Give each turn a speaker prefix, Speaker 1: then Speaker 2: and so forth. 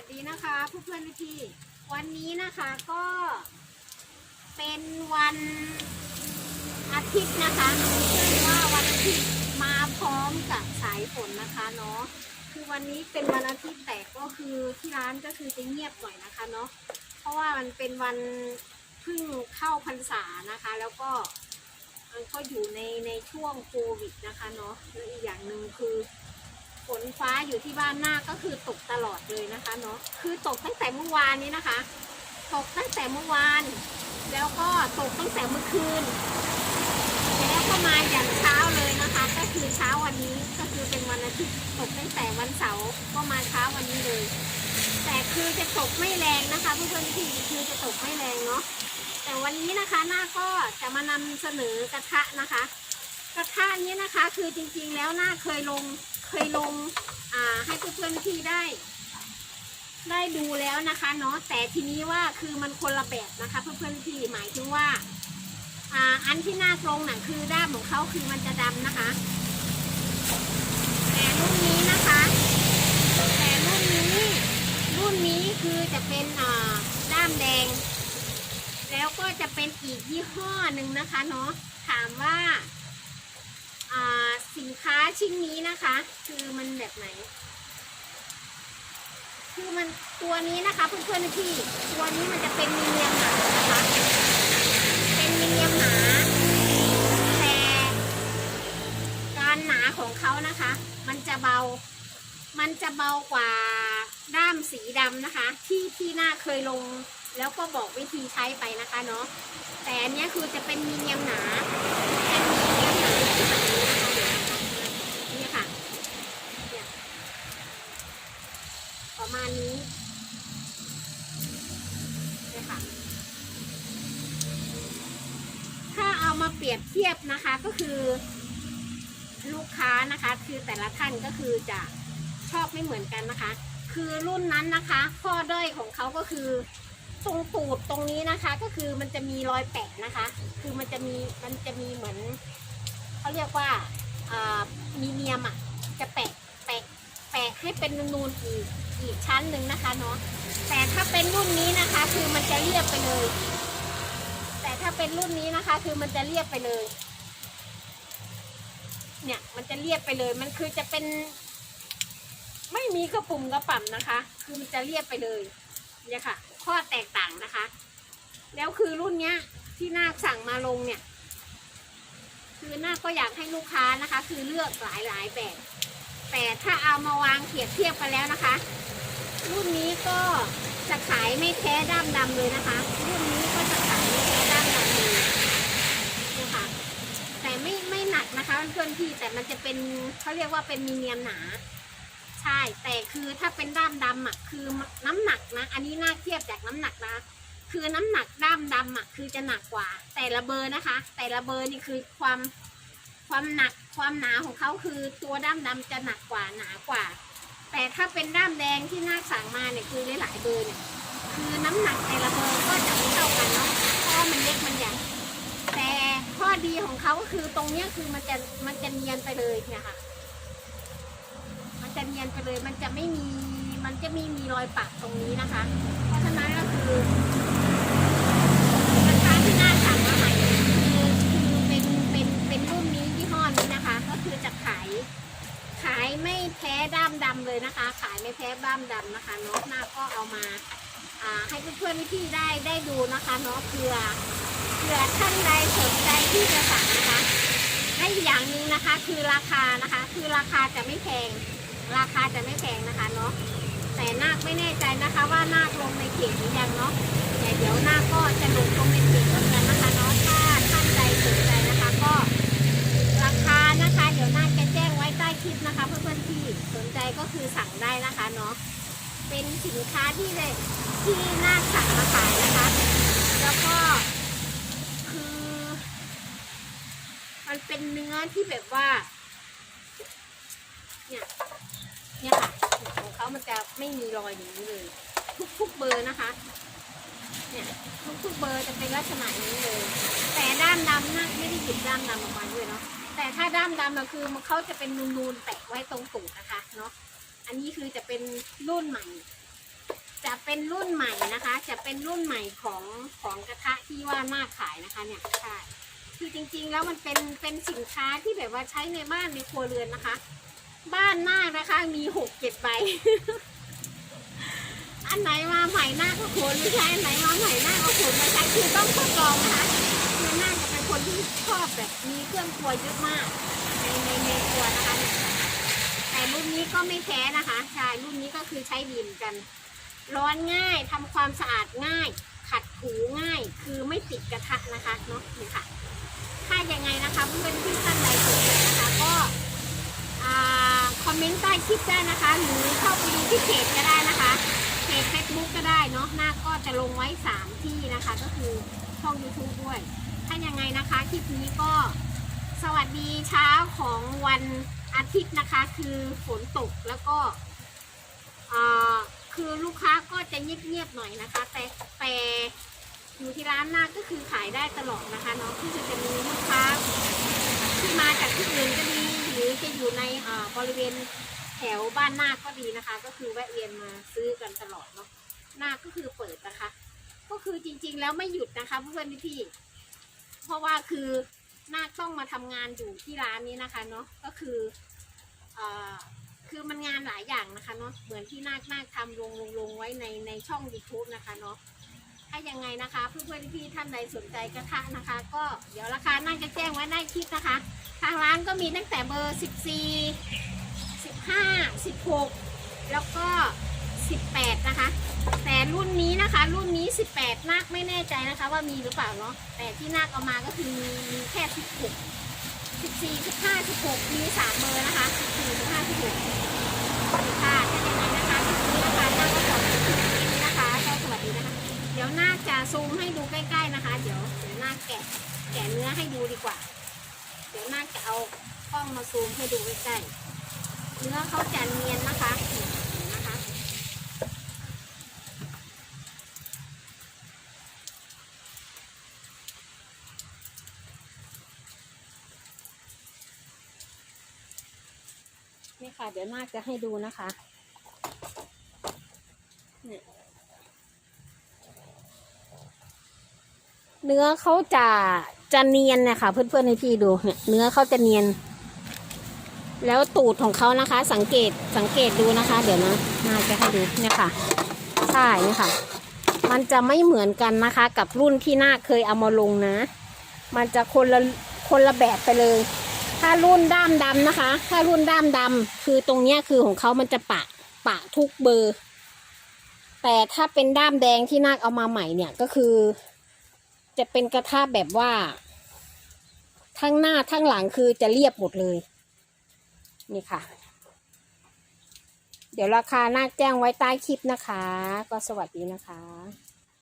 Speaker 1: สดีนะคะเพื่อนพี่ วันนี้นะคะก็เป็นวันอาทิตย์นะคะซึ่งว่าวันอาทิตย์มาพร้อมกับสายฝนนะคะเนาะคือวันนี้เป็นวันอาทิตย์แต่ก็คือที่ร้านก็คือจะเงียบหน่อยนะคะเนาะเพราะว่ามันเป็นวันเพิ่งเข้าพรรษานะคะ แล้วก็มันก็อยู่ในในช่วงโควิดนะคะเนาะแล้วอีกอย่างหนึ่งคือ นฟ้าอยู่ที่บ้านหน้าก็คือตกตลอดเลยนะคะเนาะคือตกตั้งแต่เมื่อวานนี้นะคะ ตกตั้งแต่เมื่อวาน แล้วก็ตกตั้งแต่เมื่อคืนแล้วก็มาอย่างเช้าเลยนะคะ ก็คือเช้าวันนี้ก็คือเป็นวันอาทิตย์ตกตั้งแต่วันเสาร์ก็มาเช้าวันนี้เลย แต่คือจะตกไม่แรงนะคะเพื่อนๆที่คือจะตกไม่แรงเนาะแต่วันนี้นะคะหน้าก็จะมานำเสนอกระทะนะคะ กระทะนี้นะคะคือจริงๆแล้วหน้าเคยลง เคยลงให้เพื่อนๆพี่ได้ ได้ดูแล้วนะคะเนาะแต่ทีนี้ว่าคือมันคนละแบบนะคะ เพื่อนๆพี่หมายถึงว่าอ่าอันที่หน้าตรงน่ะคือด้ามของเขาคือมันจะดำนะคะ แต่รุ่นนี้นะคะ แต่รุ่นนี้ รุ่นนี้คือจะเป็นอ่าด้ามแดง แล้วก็จะเป็นอีกยี่ห้อหนึ่งนะคะเนาะถามว่าอ่า สินค้าชิ้นนี้นะคะ คือมันแบบไหน คือมันตัวนี้นะคะเพื่อนๆพี่ตัวนี้มันจะเป็นมีเนียมหนานะคะ เป็นมีเนียมหนาแต่การหนาของเขานะคะ มันจะเบา มันจะเบากว่าด้ามสีดำนะคะ ที่ที่หน้าเคยลง แล้วก็บอกวิธีใช้ไปนะคะเนาะแต่อันนี้คือจะเป็นมีเนียมหนาเป็นมีเนียมหนาที่แบบนี้นะคะนี่ค่ะเนี่ยประมาณนี้เนี่ยค่ะ ถ้า เปรียบเทียบนะคะก็คือลูกค้านะคะคือแต่ละท่านก็คือจะชอบไม่เหมือนกันนะคะ คือรุ่นนั้นนะคะ ข้อด้อยของเขาก็คือตรงตูดตรงนี้นะคะ ก็คือมันจะมีรอยแปะนะคะ คือมันจะมีมันจะมีเหมือนเขาเรียกว่าอ่ามีเนียมอะจะแปะแปะแปะให้เป็นนูนๆอีกอีกชั้นหนึ่งนะคะเนาะแต่ถ้าเป็นรุ่นนี้นะคะ คือมันจะเรียบไปเลยาเป็นรุ่นนี้นะคะ คือมันจะเรียบไปเลย เนี่ยมันจะเรียบไปเลย มันคือจะเป็น ไม่มีกระปุ่มกระปั่มนะคะ คือมันจะเรียบไปเลยเนี่ยค่ะ ข้อแตกต่างนะคะ แล้วคือรุ่นเนี้ย ที่นาคสั่งมาลงเนี่ย คือนาคก็อยากให้ลูกค้านะคะ คือเลือกหลายหลายแบบ แต่ถ้าเอามาวางเทียบเทียบกันแล้วนะคะ รุ่นนี้ก็จะขายไม่แพ้ด้ามดำเลยนะคะ รุ่นนี้ก็จะขายไม่แพ้ด้ามดำเลยเนี่ยค่ะ แต่ไม่ไม่ หนันะคะเพื่อนๆพี่แต่มันจะเป็นเขาเรียกว่าเป็นมีเนียมหนา ใช่ แต่คือถ้าเป็นด้ามดำอะคือน้ำหนักนะ อันนี้น่าเทียบจากน้ำหนักนะ คือน้ำหนักด้ามดำอะคือจะหนักกว่า แต่ละเบอร์นะคะ แต่ละเบอร์นี่คือความความหนักความหนาของเขาคือตัวด้ามดำจะหนักกว่าหนากว่า แต่ถ้าเป็นด้ามแดงที่น่าสั่งมาเนี่ยคือหลายๆเบอร์เนี่ยคือน้ำหนักแต่ละเบอร์ก็จะไม่เท่ากันเนาะเพราะมันเล็กมันใหญ่ ข้อดีของเขาก็คือตรงเนี้ยคือมันจะมันจะเนียนไปเลยเนี่ยค่ะ มันจะเนียนไปเลย มันจะไม่มีมันจะไม่มีรอยปักตรงนี้นะคะ เพราะฉะนั้นก็คือกระทะที่น้าสั่งมาใหม่เนี่ยคือคือเป็นเป็นเป็นรุ่นนี้ยี่ห้อนี้นะคะ ก็คือจะขาย ขายไม่แพ้ด้ามดำเลยนะคะ ขายไม่แพ้ด้ามดำนะคะเนาะหน้าก็เอามา อ่า ให้เพื่อนๆพี่ๆได้ได้ดูนะคะเนาะเผื่อ เผื่อท่านใดสนใจที่จะสั่งนะคะและอีกอย่างหนึ่งนะคะคือราคานะคะ คือราคาจะไม่แพง ราคาจะไม่แพงนะคะเนาะแต่นาคไม่แน่ใจนะคะว่านาคลงในเขตหรือยังเนาะแต่เดี๋ยวนาคก็จะลงลงในเขตเหมือนกันนะคะเนาะถ้าท่านใดสนใจนะคะ ก็ราคานะคะ เดี๋ยวนาคจะแจ้งไว้ใต้คลิปนะคะเพื่อนๆที่สนใจก็คือสั่งได้นะคะเนาะเป็นสินค้าที่เลยที่น่าสั่งมาขายนะคะ แล้วก็คือ มัน เป็นเนื้อที่แบบว่า เนี่ยเนี่ยค่ะของเขามันจะไม่มีรอยอย่างนี้เลย ทุกๆเบอร์นะคะ เนี่ยทุกๆเบอร์จะเป็นลักษณะนี้เลย แต่ด้ามดำนะไม่ได้หยิบด้ามดำออกมาด้วยเนาะแต่ถ้าด้ามดำก็คือมันเขาจะเป็นนูนๆแปะไว้ตรงตูดนะคะเนาะอันนี้คือจะเป็นรุ่นใหม่ จะเป็นรุ่นใหม่นะคะ จะเป็นรุ่นใหม่ของของกระทะที่ว่าหน้าขายนะคะ เนี่ยใช่ คือจริงๆ แล้วมันเป็นเป็นสินค้าที่แบบว่าใช้ในบ้านในครัวเรือนนะคะ บ้านหน้านะคะมีหกเจ็ดใบ อันไหนมาใหม่หน้าก็ขนไม่ใช่อันไหนมาใหม่หน้าก็ขนไม่ใช่คือต้องทดลองนะคะคือหน้าจะเป็นคนที่ชอบแบบมีเครื่องครัวเยอะมากในในในครัวนะคะแต่รุ่นนี้ก็ไม่แพ้นะคะใช่รุ่นนี้ก็คือใช้ดีเหมือนกัน ร้อนง่ายทำความสะอาดง่าย ขัดถูง่าย คือไม่ติดกระทะนะคะเนาะนี่ค่ะ นะคะเพื่อนที่ท่านใดสนใจนะคะก็คอมเมนต์ใต้คลิปได้นะคะ หรือเข้าไปดูที่เพจก็ได้นะคะเพจ Facebook ก็ได้เนาะหน้าก็จะลงไว้ 3 ที่นะคะ ก็คือช่อง YouTube ด้วย ถ้ายังไงนะคะคลิปนี้ก็สวัสดีเช้าของวันอาทิตย์นะคะ คือฝนตกแล้วก็คือลูกค้าก็จะเงียบๆหน่อยนะคะ แต่แต่ อยู่ที่ร้านหน้าก็คือขายได้ตลอดนะคะเนาะคือจะมีลูกค้าที่มาจากที่อื่นก็ดีหรือจะอยู่ในอ่าบริเวณแถวบ้านนาคก็ดีนะคะ ก็คือแวะเวียนมาซื้อกันตลอดเนาะนาคก็คือเปิดนะคะ ก็คือจริงๆแล้วไม่หยุดนะคะเพื่อนพี่เพราะว่าคือนาคต้องมาทำงานอยู่ที่ร้านนี้นะคะเนาะก็คืออ่าคือมันงานหลายอย่างนะคะเนาะเหมือนที่นาคนาคทำลงลงลงไว้ในในช่อง YouTube นะคะเนาะ ถ้ายังไงนะคะเพื่อนๆพี่ท่านใดสนใจกระทะนะคะ ก็เดี๋ยวราคาน่าจะแจ้งไว้ในคลิปนะคะ ทางร้านก็มีตั้งแต่เบอร์ 14 15 16 แล้วก็ 18 นะคะ แต่รุ่นนี้นะคะ รุ่นนี้ 18นาคไม่แน่ใจนะคะ ว่ามีหรือเปล่าเนาะแต่ที่นาคเอามาก็คือมีมีแค่ 16 14 15 16 มี 3 เบอร์นะคะ 14 15 16 อให้ดูดีกว่า เดี๋ยวนาจะเอากล้องมาซูมให้ดูใกล้ๆเนื้อเขาจะเนียนนะคะนะคะนี่ค่ะ เดี๋ยวนาคจะให้ดูนะคะเนี่ยเนื้อเขาจะ จะเนียนนะคะเพื่อนๆให้พี่ดูเนี่ยเนื้อเขาจะเนียน แล้วตูดของเขานะคะ สังเกตสังเกตดูนะคะ เดี๋ยวนะนาจะให้ดูเนี่ยค่ะใช่เนี่ยค่ะ มันจะไม่เหมือนกันนะคะ กับรุ่นที่นาคเคยเอามาลงนะ มันจะคนละคนละแบบไปเลย ถ้ารุ่นด้ามดำนะคะ ถ้ารุ่นด้ามดำคือตรงเนี้ยคือของเขามันจะปะปะทุกเบอร์ แต่ถ้าเป็นด้ามแดงที่นาคเอามาใหม่เนี่ยก็คือ จะเป็นกระทะแบบว่า ทั้งหน้าทั้งหลังคือจะเรียบหมดเลย นี่ค่ะ เดี๋ยวราคานาแจ้งไว้ใต้คลิปนะคะ ก็สวัสดีนะคะ